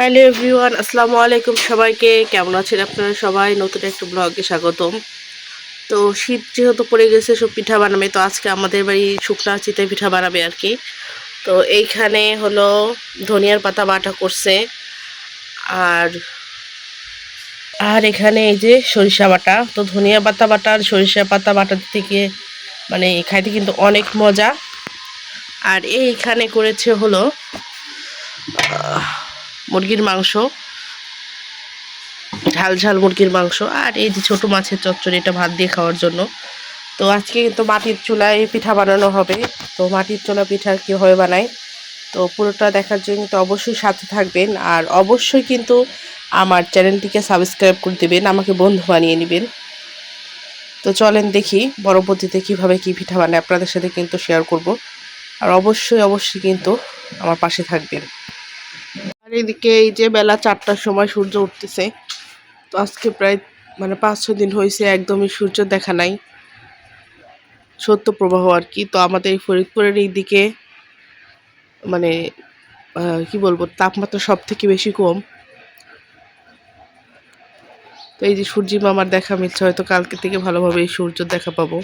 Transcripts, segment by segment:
Hello everyone, আসসালামু আলাইকুম সবাইকে। কেমন আছেন আপনারা সবাই? নতুন একটা ব্লগে স্বাগতম। তো শীত যেহেতু পড়ে গেছে, সব পিঠা বানাবে। তো আজকে আমাদের বাড়ি শুকনা চিতে পিঠা বানাবে আর কি। তো এইখানে হলো ধনিয়ার পাতা বাটা করছে। আর আর এখানে এই যে সরিষা বাটা। তো ধনিয়া পাতা বাটা আর সরিষা পাতা বাটার থেকে মানে খাইতে কিন্তু অনেক মজা। আর এইখানে করেছে হলো মুরগির মাংস, ঝাল ঝাল মুরগির মাংস, আর এই যে ছোট মাছের চচ্চড়ি এটা ভাত দিয়ে খাওয়ার জন্য। তো আজকে কিন্তু মাটির চুলায় পিঠা বানানো হবে। তো মাটির চুলা পিঠা কীভাবে বানায় তো পুরোটা দেখার জন্য কিন্তু অবশ্যই সাথে থাকবেন। আর অবশ্যই কিন্তু আমার চ্যানেলটিকে সাবস্ক্রাইব করে দেবেন, আমাকে বন্ধু বানিয়ে নেবেন। তো চলেন দেখি পরবর্তীতে কীভাবে কী পিঠা বানায়, আপনাদের সাথে কিন্তু শেয়ার করব। আর অবশ্যই অবশ্যই কিন্তু আমার পাশে থাকবেন। আর এদিকে এই যে বেলা চারটার সময় সূর্য উঠতেছে, তো আজকে প্রায় মানে পাঁচ ছ দিন হয়েছে একদমই সূর্য দেখা নাই। সত্য প্রবাহ আর কি, তো আমাদের এই ফরিদপুরের এই দিকে মানে কি বলব, তাপমাত্রা সব থেকে বেশি কম। তো এই যে সূর্যি মামার দেখা মিলছে, হয়তো কালকে থেকে ভালোভাবে এই সূর্য দেখা পাবো।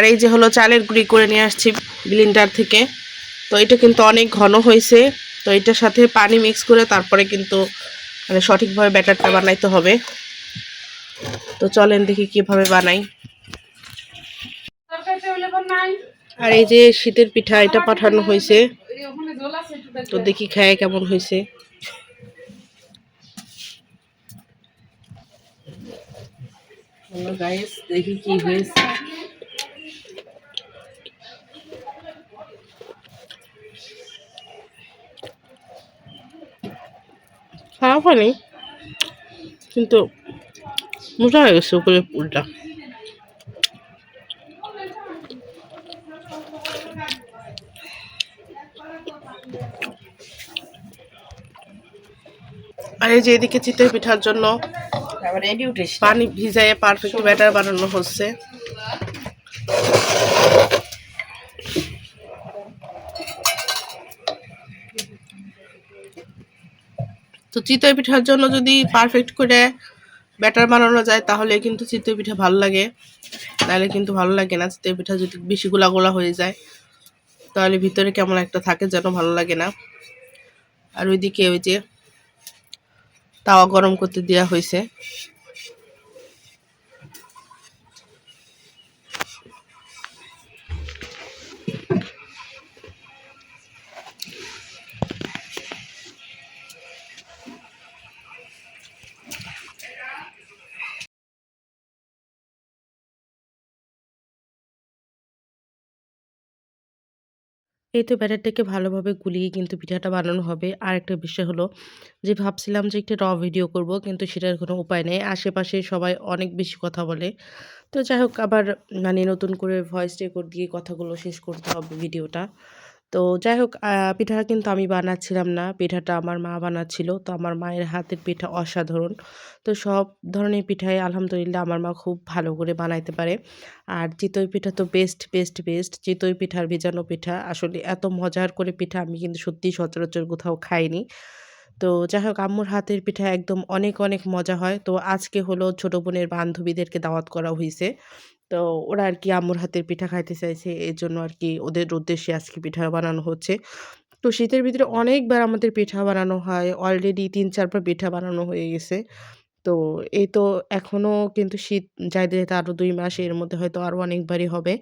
আর এই যে হলো চালের গুঁড়ি করে নিয়ে আসছি ব্লিন্ডার থেকে। তো এটা কিন্তু অনেক ঘন হয়েছে। তো এটার সাথে পানি মিক্স করে তারপরে কিন্তু মানে সঠিকভাবে ব্যাটারটা বানাইতে হবে। তো চলেন দেখি কীভাবে বানাই। আর এই যে শীতের পিঠা এটা পাঠানো হয়েছে। তো দেখি খায় কেমন হয়েছে। দেখি কি হয়েছে। খারাপ হয়নি কিন্তু মোটা হয়ে গেছে উপরে পুরটা। আর এই যে এদিকে চিতই পিঠার জন্য পানি ভিজাইয়ে পারফেক্ট ব্যাটার বানানো হচ্ছে। তো চিতই পিঠার জন্য যদি পারফেক্ট করে ব্যাটার বানানো যায়, তাহলে কিন্তু চিতই পিঠা ভালো লাগে। তাহলে কিন্তু ভালো লাগে না চিতই পিঠা যদি বেশি গোলা গোলা হয়ে যায়। তাহলে ভিতরে কেমন একটা থাকে যেন ভালো লাগে না। আর ওইদিকে ওই যে তাওয়া গরম করতে দেওয়া হয়েছে। এই তো ব্যাটারটাকে ভালোভাবে গুলিয়ে কিন্তু পিঠাটা বানানো হবে। আর একটা বিষয় হলো যে, ভাবছিলাম যে একটা র ভিডিও করব, কিন্তু সেটার কোনো উপায় নেই। আশেপাশে সবাই অনেক বেশি কথা বলে। তো যাই হোক, আবার মানে নতুন করে ভয়েস রেকর্ড দিয়ে কথাগুলো শেষ করতে হবে ভিডিওটা তো যাই হোক পিঠাটা কিন্তু আমি বানাচ্ছিলাম না। পিঠাটা আমার মা বানাচ্ছিল। তো আমার মায়ের হাতের পিঠা অসাধারণ। তো সব ধরনের পিঠাই আলহামদুলিল্লাহ আমার মা খুব ভালো করে বানাইতে পারে। আর চিতই পিঠা তো বেস্ট বেস্ট বেস্ট চিতই পিঠার ভেজানো পিঠা। আসলে এত মজার করে পিঠা আমি কিন্তু সত্যিই সচরাচর কোথাও খাইনি। তো যাই হোক, আম্মুর হাতের পিঠা একদম অনেক অনেক মজা হয়। তো আজকে হলো ছোটো বোনের বান্ধবীদেরকে দাওয়াত করা হয়েছে তো ওরা আর কি আম্মুর হাতের পিঠা খাইতে চাইছে এর জন্য আর কি ওদের উদ্দেশ্যে আজকে পিঠা বানানো হচ্ছে। তো শীতের ভিতরে অনেকবার আমাদের পিঠা বানানো হয় অলরেডি তিন চারবার পিঠা বানানো হয়ে গেছে। তো এই তো এখনও কিন্তু শীত যাইতে যাইতে আরও দুই মাস, এর মধ্যে হয়তো আরও অনেকবারই হবে।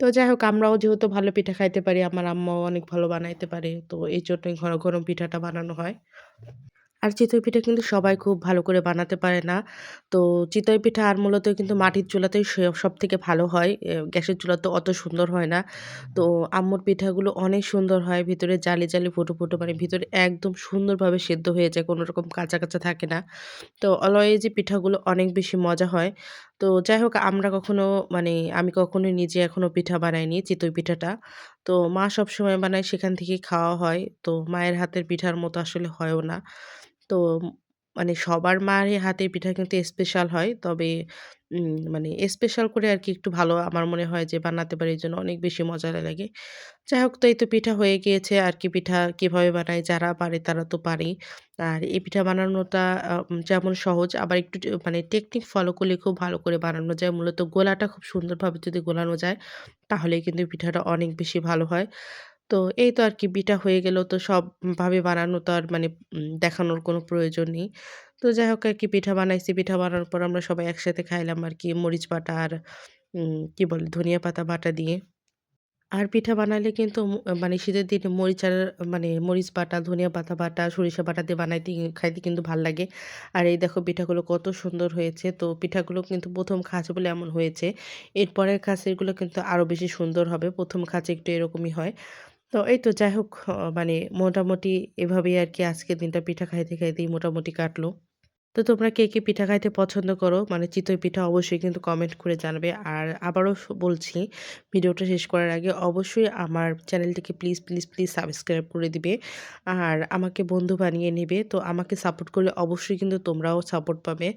তো যাই হোক, আমরাও যেহেতু ভালো পিঠা খাইতে পারি, আমার আম্মাও অনেক ভালো বানাইতে পারে। তো এই জন্যই ঘন ঘন পিঠাটা বানানো হয়। আর চিতই পিঠা কিন্তু সবাই খুব ভালো করে বানাতে পারে না তো চিতই পিঠা আর মূলত কিন্তু মাটির চুলাতেই সব থেকে ভালো হয় গ্যাসের চুলা তো অত সুন্দর হয় না তো আম্মুর পিঠাগুলো অনেক সুন্দর হয় ভিতরে জালি জালি ফুটো ফুটো মানে ভিতরে একদম সুন্দরভাবে সেদ্ধ হয়ে যায়, কোনো রকম কাঁচা কাঁচা থাকে না তো অলওয়েজ পিঠাগুলো অনেক বেশি মজা হয় তো যাই হোক, আমরা কখনো মানে আমি কখনো নিজে এখনও পিঠা বানাইনি চিতই পিঠাটা। তো মা সবসময় বানায়, সেখান থেকেই খাওয়া হয়। তো মায়ের হাতের পিঠার মতো আসলে হয়ও না। তো মানে সবার মায়ের হাতের পিঠা কিন্তু স্পেশাল হয়। তবে মানে স্পেশাল করে আর কি একটু ভালো আমার মনে হয় যে বানাতে পারি জন্য অনেক বেশি মজা লাগে। যাই হোক, তো এই তো পিঠা হয়ে গিয়েছে আর কি পিঠা কীভাবে বানায় যারা পারে তারা তো পারেই। আর এই পিঠা বানানোটা যেমন সহজ, আবার একটু মানে টেকনিক ফলো করলে খুব ভালো করে বানানো যায়। মূলত গোলাটা খুব সুন্দরভাবে যদি গোলানো যায় তাহলে কিন্তু পিঠাটা অনেক বেশি ভালো হয়। তো এই তো আর কি পিঠা হয়ে গেল তো সবভাবে বানানো তো আর মানে দেখানোর কোনো প্রয়োজন নেই। তো যাই হোক আর কি পিঠা বানাইছি। পিঠা বানানোর পর আমরা সবাই একসাথে খাইলাম আর কি মরিচ বাটা আর কি বলে ধনিয়া পাতা বাটা দিয়ে। আর পিঠা বানালে কিন্তু মানে শীতের দিনে মরিচ আর মানে মরিচ বাটা, ধনিয়া পাতা বাটা, সরিষা বাটা দিয়ে বানাইতে খাইতে কিন্তু ভালো লাগে। আর এই দেখো পিঠাগুলো কত সুন্দর হয়েছে। তো পিঠাগুলো কিন্তু প্রথম খাঁচ বলে এমন হয়েছে। এরপরের খাঁচেরগুলো কিন্তু আরও বেশি সুন্দর হবে। প্রথম খাঁচে একটু এরকমই হয়। তো এই তো যাই হোক মানে মোটামুটি এভাবেই আর কি আজকের দিনটা পিঠা খাইতে, খাইতেই মোটামুটি কাটলো। তো তোমরা কে, কে পিঠা খাইতে পছন্দ করো? মানে চিতই পিঠা অবশ্যই কিন্তু কমেন্ট করে জানাবে। আর আবারও বলছি ভিডিওটা শেষ করার আগে অবশ্যই আমার চ্যানেলটিকে প্লিজ, প্লিজ, প্লিজ সাবস্ক্রাইব করে দিবে। আর আমাকে বন্ধু বানিয়ে নেবে তো আমাকে সাপোর্ট করলে অবশ্যই কিন্তু তোমরাও সাপোর্ট পাবে।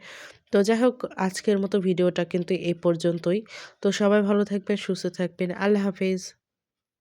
তো যাই হোক আজকের মতো ভিডিওটা কিন্তু এই পর্যন্তই। তো সবাই ভালো থাকবেন, সুস্থ থাকবেন। আল্লাহ হাফেজ।